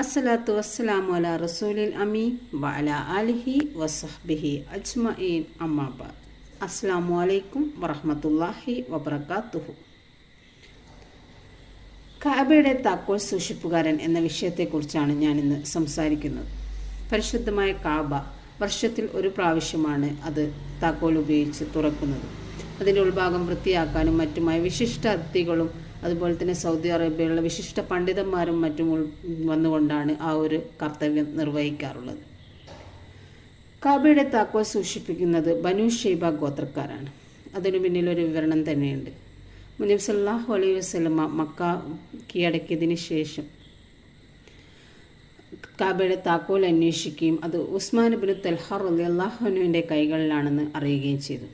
അസ്സലാത്തു വസ്സലാമു അലാ റസൂലിൽ അമീൻ വഅല ആലിഹി വസഹ്ബിഹി അജ്മഈൻ. അമ്മാബാദ് അസ്സലാമു അലൈക്കും വറഹ്മത്തുള്ളാഹി വബറകാതുഹു കാബയുടെ താക്കോൽ സൂക്ഷിപ്പുകാരൻ എന്ന വിഷയത്തെക്കുറിച്ചാണ് ഞാൻ ഇന്ന് സംസാരിക്കുന്നത്. പരിശുദ്ധമായ കാബ വർഷത്തിൽ ഒരു പ്രാവശ്യമാണ് അത് താക്കോൽ ഉപയോഗിച്ച് തുറക്കുന്നത്. അതിന്റെ ഉൾഭാഗം വൃത്തിയാക്കാനും മറ്റുമായി വിശിഷ്ട അതിഥികളും അതുപോലെ തന്നെ സൗദി അറേബ്യയിലുള്ള വിശിഷ്ട പണ്ഡിതന്മാരും മറ്റും വന്നുകൊണ്ടാണ് ആ ഒരു കർത്തവ്യം നിർവഹിക്കാറുള്ളത്. കാബയുടെ താക്കോൽ സൂക്ഷിപ്പിക്കുന്നത് ബനു ഷെയ്ബ ഗോത്രക്കാരാണ്. അതിനു പിന്നിൽ ഒരു വിവരണം തന്നെയുണ്ട്. മുനീബ് സല്ലാഹു അലൈഹി വസ്ലമ മക്ക കീഴടക്കിയതിന് ശേഷം കാബയുടെ താക്കോൽ അന്വേഷിക്കുകയും അത് ഉസ്മാൻ ബിൻ തൽഹാർ അലി അള്ളാഹുനുവിന്റെ കൈകളിലാണെന്ന് അറിയുകയും ചെയ്തു.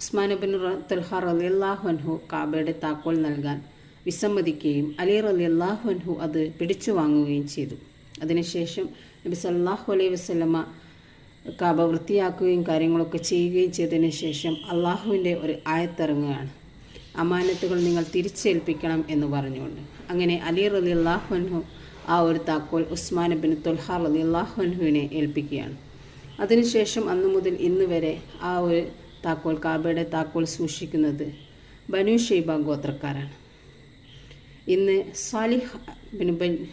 ഉസ്മാൻ ബിൻ തൽഹാർ അലി അള്ളാഹുൻഹു കാബയുടെ താക്കോൽ നൽകാൻ വിസമ്മതിക്കുകയും അലി അലി അള്ളാഹുൻഹു അത് പിടിച്ചു വാങ്ങുകയും ചെയ്തു. അതിനുശേഷം നബി സല്ലാഹു അലൈഹി വസ്ലമ കാബ വൃത്തിയാക്കുകയും കാര്യങ്ങളൊക്കെ ചെയ്യുകയും ചെയ്തതിന് ശേഷം അള്ളാഹുവിന്റെ ഒരു ആയത്തിറങ്ങുകയാണ്. അമാനത്തുകൾ നിങ്ങൾ തിരിച്ചേൽപ്പിക്കണം എന്ന് പറഞ്ഞുകൊണ്ട്. അങ്ങനെ അലി റലി അള്ളാഹുൻഹു ആ ഒരു താക്കോൽ ഉസ്മാൻ ബിൻ തുൽഹ അലി അള്ളാഹുൻഹുവിനെ ഏൽപ്പിക്കുകയാണ്. അതിനുശേഷം അന്നു മുതൽ ഇന്ന് വരെ ആ ഒരു താക്കോൽ കാബയുടെ താക്കോൽ സൂക്ഷിക്കുന്നത് ബനു ഷെയ്ബ ഗോത്രക്കാരാണ്. ഇന്ന് സാലിഹ് ബിൻ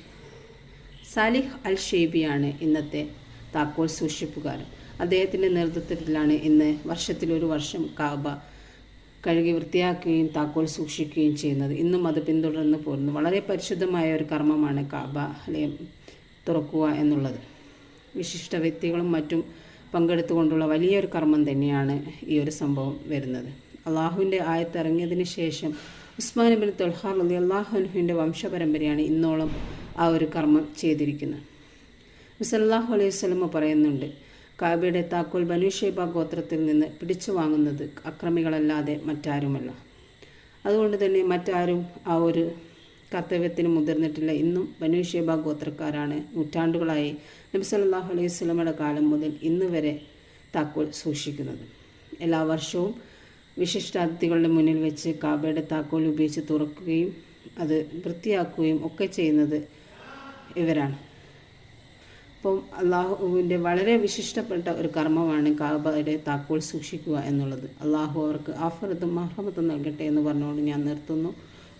സാലിഹ് അൽ ഷെയ്ബിയാണ് ഇന്നത്തെ താക്കോൽ സൂക്ഷിപ്പുകാരൻ. അദ്ദേഹത്തിന്റെ നേതൃത്വത്തിലാണ് ഇന്ന് വർഷത്തിലൊരു വർഷം കാബ കഴുകി വൃത്തിയാക്കുകയും താക്കോൽ സൂക്ഷിക്കുകയും ചെയ്യുന്നത്. ഇന്നും അത് പിന്തുടർന്ന് പോരുന്നു. വളരെ പരിശുദ്ധമായ ഒരു കർമ്മമാണ് കാബ ആലയം തുറക്കുക എന്നുള്ളത്. വിശിഷ്ട വ്യക്തികളും മറ്റും പങ്കെടുത്തുകൊണ്ടുള്ള വലിയൊരു കർമ്മം തന്നെയാണ് ഈ ഒരു സംഭവം വരുന്നത്. അള്ളാഹുവിന്റെ ആയത്തിറങ്ങിയതിന് ശേഷം ഉസ്മാൻ ബിൻ തൊൽഹാർ അലി അള്ളാഹുനുഹിന്റെ വംശപരമ്പരയാണ് ഇന്നോളം ആ ഒരു കർമ്മം ചെയ്തിരിക്കുന്നത്. മുസല്ലാഹു അലൈഹി സ്വലമ പറയുന്നുണ്ട് കാബയുടെ താക്കോൽ ബനുഷേബ ഗോത്രത്തിൽ നിന്ന് പിടിച്ചു വാങ്ങുന്നത് അക്രമികളല്ലാതെ മറ്റാരുമല്ല. അതുകൊണ്ട് തന്നെ മറ്റാരും ആ ഒരു കർത്തവ്യത്തിന് മുതിർന്നിട്ടില്ല. ഇന്നും ബനുഷേബ ഗോത്രക്കാരാണ്. നൂറ്റാണ്ടുകളായി നബി സല്ലാഹു അലൈഹി സ്വലമയുടെ കാലം മുതൽ ഇന്ന് വരെ താക്കോൽ സൂക്ഷിക്കുന്നത്. എല്ലാ വർഷവും വിശിഷ്ടാതിഥികളുടെ മുന്നിൽ വെച്ച് കാബയുടെ താക്കോൽ ഉപയോഗിച്ച് തുറക്കുകയും അത് വൃത്തിയാക്കുകയും ഒക്കെ ചെയ്യുന്നത് ഇവരാണ്. അപ്പം അള്ളാഹുവിന്റെ വളരെ വിശിഷ്ടപ്പെട്ട ഒരു കർമ്മമാണ് കാബയുടെ താക്കോൽ സൂക്ഷിക്കുക എന്നുള്ളത്. അള്ളാഹു അവർക്ക് ആഫറത്തും മഹ്റമത്തും നൽകട്ടെ എന്ന് പറഞ്ഞുകൊണ്ട് ഞാൻ നിർത്തുന്നു.